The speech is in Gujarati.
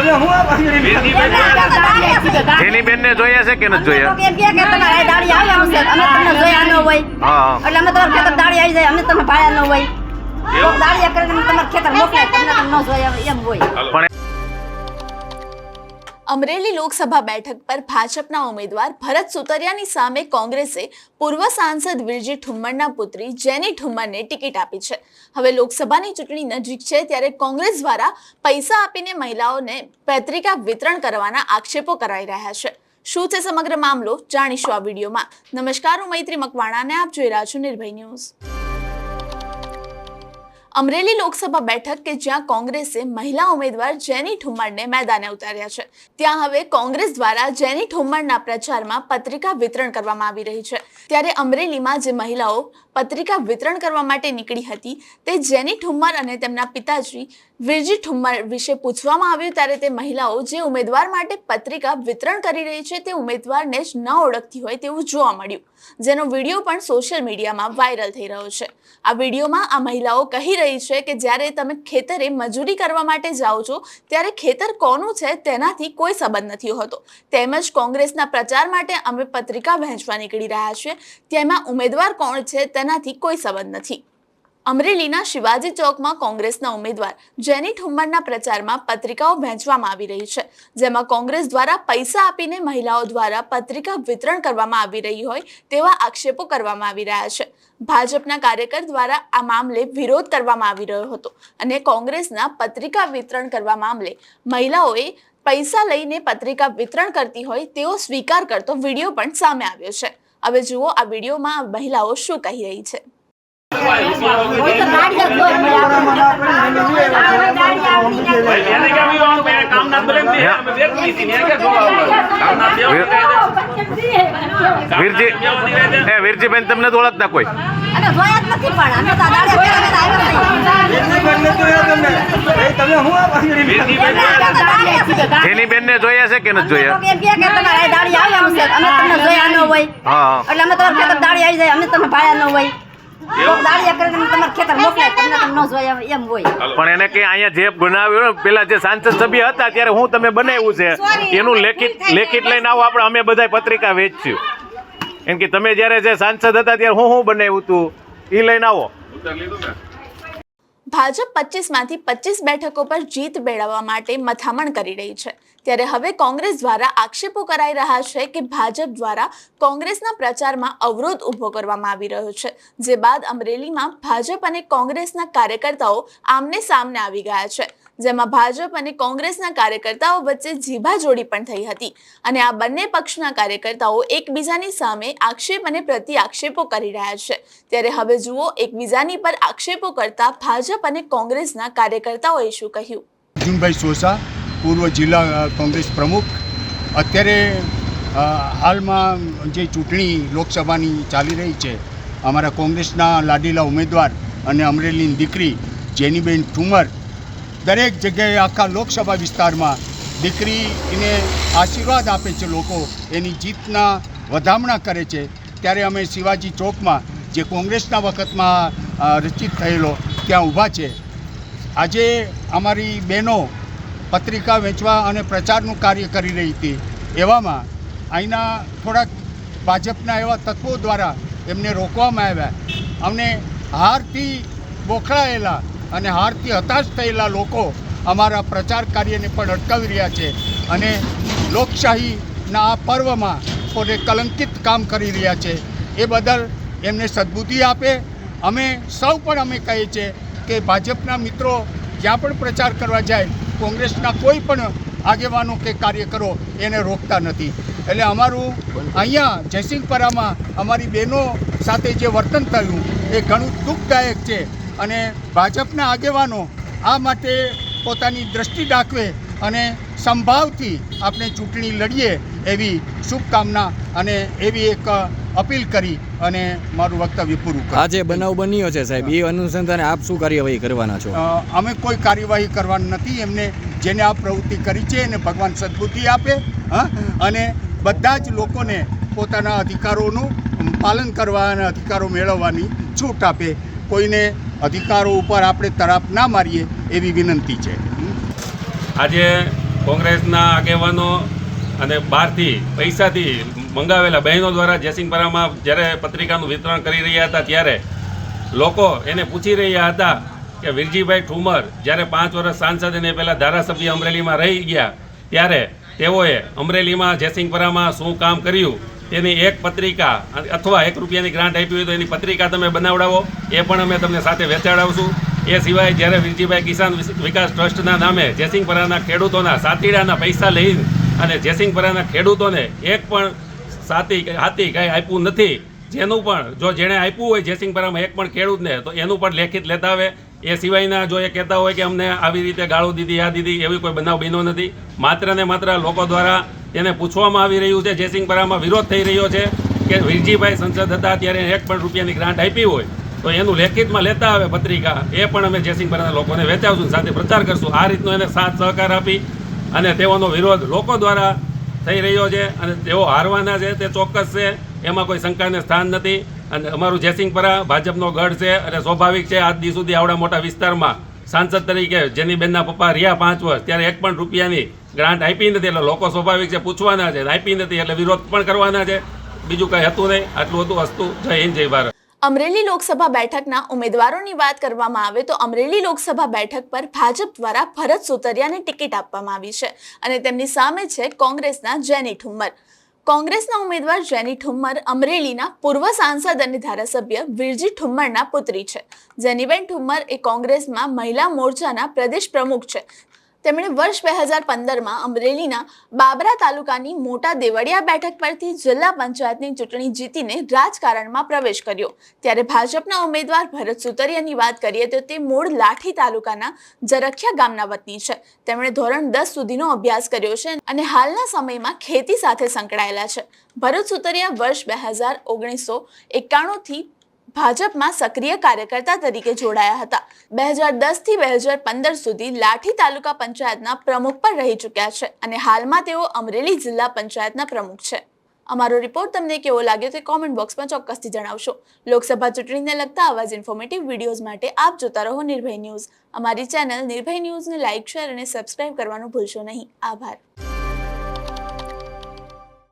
તમે હું આ છે કે નથી કે તમારે દાડી આવી આવશે અમે તમને જોયા ન હોય. એટલે અમે તમારા ખેતર દાડી આવી જાય અમે તમને ભાયા ન હોય. તો દાડિયા કરીને અમે ખેતર મોકલાય તમને ન જોયા એમ હોય. પણ અમરેલી લોકસભા બેઠક પર ભાજપના ઉમેદવાર ભરત સુતરિયાની સામે કોંગ્રેસે પૂર્વ સાંસદ વિરજી ઠુમ્મરના પુત્રી જેની ઠુમ્મરને ટિકિટ આપી છે. હવે લોકસભાની ચૂંટણી નજીક છે ત્યારે કોંગ્રેસ દ્વારા પૈસા આપીને મહિલાઓને પત્રિકા વિતરણ કરવાના આક્ષેપો કરાઈ રહ્યા છે. શું છે સમગ્ર મામલો? જાણીશું આ વિડીયોમાં. નમસ્કાર, હું મૈત્રી મકવાણાને, આપ જોઈ રહ્યા છો નિર્ભય ન્યૂઝ. અમરેલી લોકસભા બેઠક કે જ્યાં કોંગ્રેસે મહિલા ઉમેદવાર જેની ઠુમ્મરને મેદાને ઉતાર્યા છે. ત્યાં હવે કોંગ્રેસ દ્વારા જેની ઠુમ્મરના પ્રચારમાં પત્રિકા વિતરણ કરવામાં આવી રહી છે. ત્યારે અમરેલીમાં જે મહિલાઓ પત્રિકા વિતરણ કરવા માટે નીકળી હતી તે જેની ઠુમ્મર અને તેમના પિતાજી વિરજી ઠુમ્મર વિશે પૂછવામાં આવ્યું ત્યારે તે મહિલાઓ જે ઉમેદવાર માટે પત્રિકા વિતરણ કરી રહી છે તે ઉમેદવારને જ ન ઓળખતી હોય તેવું જોવા મળ્યું. જેનો વીડિયો પણ સોશિયલ મીડિયામાં વાયરલ થઈ રહ્યો છે. આ વિડીયોમાં આ મહિલાઓ કહી રહી છે કે જ્યારે તમે ખેતરે મજૂરી કરવા માટે જાઓ છો, ત્યારે ખેતર કોનું છે તેનાથી કોઈ સંબંધ નથી હોતો. તેમજ કોંગ્રેસના પ્રચાર માટે અમે પત્રિકા વહેંચવા નીકળી રહ્યા છીએ. તેમાં ઉમેદવાર કોણ છે તેનાથી કોઈ સંબંધ નથી. અમરેલીના શિવાજી ચોકમાં કોંગ્રેસના ઉમેદવાર જેની ઠુમ્મરના પ્રચારમાં પત્રિકાઓ વહેંચવામાં આવી રહી છે, જેમાં કોંગ્રેસ દ્વારા પૈસા આપીને મહિલાઓ દ્વારા પત્રિકા વિતરણ કરવામાં આવી રહી હોય તેવા આક્ષેપો કરવામાં આવી રહ્યા છે. ભાજપના કાર્યકર દ્વારા આ મામલે વિરોધ કરવામાં આવી રહ્યો હતો અને કોંગ્રેસના પત્રિકા વિતરણ કરવા મામલે મહિલાઓએ પૈસા લઈને પત્રિકા વિતરણ કરતી હોય તેવો સ્વીકાર કરતો વીડિયો પણ સામે આવ્યો છે. હવે જુઓ આ વિડીયોમાં મહિલાઓ શું કહી રહી છે. વીરજી બેન તમને તો ઓળખતા કોઈ? અમે જોયા જ નથી પણ અમે તો આ દાડિયા આવ્યા નહીં. જોયા છે કે નથી જોયા એમ કે તમારે દાડી આવી આવશે અમે તમને જોયા ન હોય. એટલે અમે તમારે ખેતર દાડી આવી જાય. અમે તમને ભાયા ન હોય. પણ એને કે અહીંયા જે બનાવ્યું પેલા જે સાંસદ સભ્ય હતા ત્યારે હું તમે બનાવ્યું છે. એનું લેખિત લેખિત લઈને આવો આપણે અમે બધા પત્રિકા વેચશું. એમ કે તમે જ્યારે જે સાંસદ હતા ત્યારે હું હું બનાવ્યું હતું એ લઈને આવો. ભાજપ પચીસમાંથી પચીસ બેઠકો પર જીત મેળવવા માટે મથામણ કરી રહી છે. ત્યારે હવે કોંગ્રેસ દ્વારા આક્ષેપો કરાઈ રહ્યા છે કે ભાજપ દ્વારા કોંગ્રેસના પ્રચારમાં અવરોધ ઊભો કરવામાં આવી રહ્યો છે. જે બાદ અમરેલીમાં ભાજપ અને કોંગ્રેસના કાર્યકર્તાઓ આમને સામને આવી ગયા છે. જેમાં ભાજપ અને કોંગ્રેસના કાર્યકર્તાઓ વચ્ચે જીભાજોડી પણ થઈ હતી. અને આ બંને પક્ષના કાર્યકર્તાઓ એકબીજાની સામે આક્ષેપ અને પ્રતિ આક્ષેપો કરી રહ્યા છે. ત્યારે હવે જુઓ, એકબીજાની પર આક્ષેપો કરતા ભાજપ અને કોંગ્રેસના કાર્યકર્તાઓએ શું કહ્યું? અર્જુનભાઈ સોસા, પૂર્વ જિલ્લા કોંગ્રેસ પ્રમુખ. અત્યારે હાલમાં જે ચૂંટણી લોકસભાની ચાલી રહી છે, અમારા કોંગ્રેસના લાડીલા ઉમેદવાર અને અમરેલીની દીકરી જેનીબેન ઠુમર દરેક જગ્યાએ આખા લોકસભા વિસ્તારમાં દીકરીને આશીર્વાદ આપે છે લોકો, એની જીતના વધામણા કરે છે. ત્યારે અમે શિવાજી ચોકમાં, જે કોંગ્રેસના વખતમાં રચિત થયેલો, ત્યાં ઊભા છે. આજે અમારી બહેનો પત્રિકા વેચવા અને પ્રચારનું કાર્ય કરી રહી હતી. એવામાં અહીંના થોડાક ભાજપના એવા તત્વો દ્વારા એમને રોકવામાં આવ્યા. અમને હારથી બોખડાયેલા અને હારથી હતાશ થયેલા લોકો અમારા પ્રચાર કાર્યને પણ અટકાવી રહ્યા છે અને લોકશાહીના આ પર્વમાં પોતે કલંકિત કામ કરી રહ્યા છે એ બદલ એમને સદબુદ્ધિ આપે. અમે સૌ પણ અમે કહીએ છીએ કે ભાજપના મિત્રો જ્યાં પણ પ્રચાર કરવા જાય, કોંગ્રેસના કોઈ પણ આગેવાનો કે કાર્યકરો એને રોકતા નથી. એટલે અમારું અહીંયા જયસિંહપરામાં અમારી બહેનો સાથે જે વર્તન થયું એ ઘણું દુઃખદાયક છે. અને ભાજપના આગેવાનો આ માટે પોતાની દ્રષ્ટિ દાખવે અને સંભાવથી આપણે ચૂંટણી લડીએ એવી શુભકામના અને એવી એક અપીલ કરી અને મારું વક્તવ્ય પૂરું કર્યું આજે બનાવ બન્યો છે સાહેબ. એ અનુસંધાને આપ શું કાર્યવાહી કરવાના છો? અમે કોઈ કાર્યવાહી કરવાની નથી. એમને જેને આ પ્રવૃત્તિ કરી છે એને ભગવાન સદબુદ્ધિ આપે હા અને બધા જ લોકોને પોતાના અધિકારોનું પાલન કરવા અને અધિકારો મેળવવાની છૂટ આપે. કોઈને અધિકારો ઉપર આપણે તરાપ ના મારીએ એવી વિનંતી છે. આજે કોંગ્રેસના આગેવાનો અને બહારથી પૈસાથી મંગાવેલા બહેનો દ્વારા જયસિંહપરામાં જ્યારે પત્રિકાનું વિતરણ કરી રહ્યા હતા ત્યારે લોકો એને પૂછી રહ્યા હતા કે વિરજીભાઈ ઠુમર જ્યારે પાંચ વર્ષ સાંસદ અને પહેલાં ધારાસભ્ય અમરેલીમાં રહી ગયા ત્યારે તેઓએ અમરેલીમાં જયસિંહપરામાં શું કામ કર્યું? તેની એક પત્રિકા, અથવા એક રૂપિયાની ગ્રાન્ટ આપી હોય તો એની પત્રિકા તમે બનાવડાવો. એ પણ અમે તમને સાથે વેચાડાવશું. એ સિવાય જ્યારે વિરજીભાઈ કિસાન વિકાસ ટ્રસ્ટના નામે જેસિંગપરાના ખેડૂતોના સાતીડાના પૈસા લઈને અને જેસિંગપરાના ખેડૂતોને એક પણ સાતી હાથી કાંઈ આપ્યું નથી, જેનું પણ, જો જેણે આપ્યું હોય જેસિંગપરામાં એક પણ ખેડૂતને, તો એનું પણ લેખિત લેતા આવે. એ સિવાયના જો એ કહેતા હોય કે અમને આવી રીતે ગાળો દીધી, આ દીધી, એવી કોઈ બનાવ બન્યો નથી. માત્ર ને માત્ર લોકો દ્વારા એને પૂછવામાં આવી રહ્યું છે, જયસિંહપરામાં વિરોધ થઈ રહ્યો છે કે વીરજીભાઈ સંસદ હતા ત્યારે એક પણ રૂપિયાની ગ્રાન્ટ આપી હોય, તો એનું લેખિતમાં લેતા આવે પત્રિકા. એ પણ અમે જયસિંહપરાના લોકોને વેચાવશું સાથે પ્રચાર કરશું. આ રીતનો એને સાથ સહકાર આપી અને તેઓનો વિરોધ લોકો દ્વારા થઈ રહ્યો છે અને તેઓ હારવાના છે, તે ચોક્કસ છે. એમાં કોઈ શંકાને સ્થાન નથી. અને અમારું જયસિંહપરા ભાજપનો ગઢ છે અને સ્વાભાવિક છે, આજ દી સુધી આવડા મોટા વિસ્તારમાં સાંસદ તરીકે જેની બેનના પપ્પા રહ્યા પાંચ વર્ષ, ત્યારે એક પણ રૂપિયાની ગ્રાન્ટ આપી નથી. એટલે લોકો સ્વાભાવિક છે, પૂછવાના છે, આપી નથી, એટલે વિરોધ પણ કરવાના છે. બીજું કંઈ હતું નહીં. આટલું હતું વસ્તુ. જય હિન્દ, જય ભારત. અમરેલી લોકસભા બેઠકના ઉમેદવારોની વાત કરવામાં આવે તો અમરેલી લોકસભા બેઠક પર ભાજપ દ્વારા ભરત સુતરિયાને ટિકિટ આપવામાં આવી છે અને તેમની સામે છે કોંગ્રેસના જેની ઠુમ્મર કોંગ્રેસના ઉમેદવાર જેની ઠુમ્મર અમરેલીના પૂર્વ સાંસદ અને ધારાસભ્ય વિરજી ઠુમ્મરના પુત્રી છે. જેનીબેન ઠુમ્મર એ કોંગ્રેસમાં મહિલા મોરચાના પ્રદેશ પ્રમુખ છે. તેમણે વર્ષ બે હજાર પંદરમાં અમરેલીના બાબરા તાલુકાની મોટા દેવળિયા બેઠક પરથી જિલ્લા પંચાયતની ચૂંટણી જીતીને રાજકારણમાં પ્રવેશ કર્યો. ત્યારે ભાજપના ઉમેદવાર ભરત સુતરિયાની વાત કરીએ તો તે મૂળ લાઠી તાલુકાના જરખિયા ગામના વતની છે. તેમણે ધોરણ દસ સુધીનો અભ્યાસ કર્યો છે અને હાલના સમયમાં ખેતી સાથે સંકળાયેલા છે. ભરત સુતરિયા વર્ષ બે હજાર ઓગણીસો એકાણુંથી ભાજપમાં સક્રિય કાર્યકર્તા તરીકે જોડાયા હતા. બે હજાર દસથી બે હજાર પંદર સુધી લાઠી તાલુકા પંચાયતના પ્રમુખ પણ રહી ચૂક્યા છે અને હાલમાં તેઓ અમરેલી જિલ્લા પંચાયતના પ્રમુખ છે. અમારો રિપોર્ટ તમને કેવો લાગ્યો તે કોમેન્ટ બોક્સમાં ચોક્કસથી જણાવશો. લોકસભા ચૂંટણીને લગતા આવા ઇન્ફોર્મેટિવ વિડીયોઝ માટે આપ જોતા રહો નિર્ભય ન્યૂઝ. અમારી ચેનલ નિર્ભય ન્યૂઝને લાઇક શેર અને સબસ્ક્રાઇબ કરવાનું ભૂલશો નહીં. આભાર.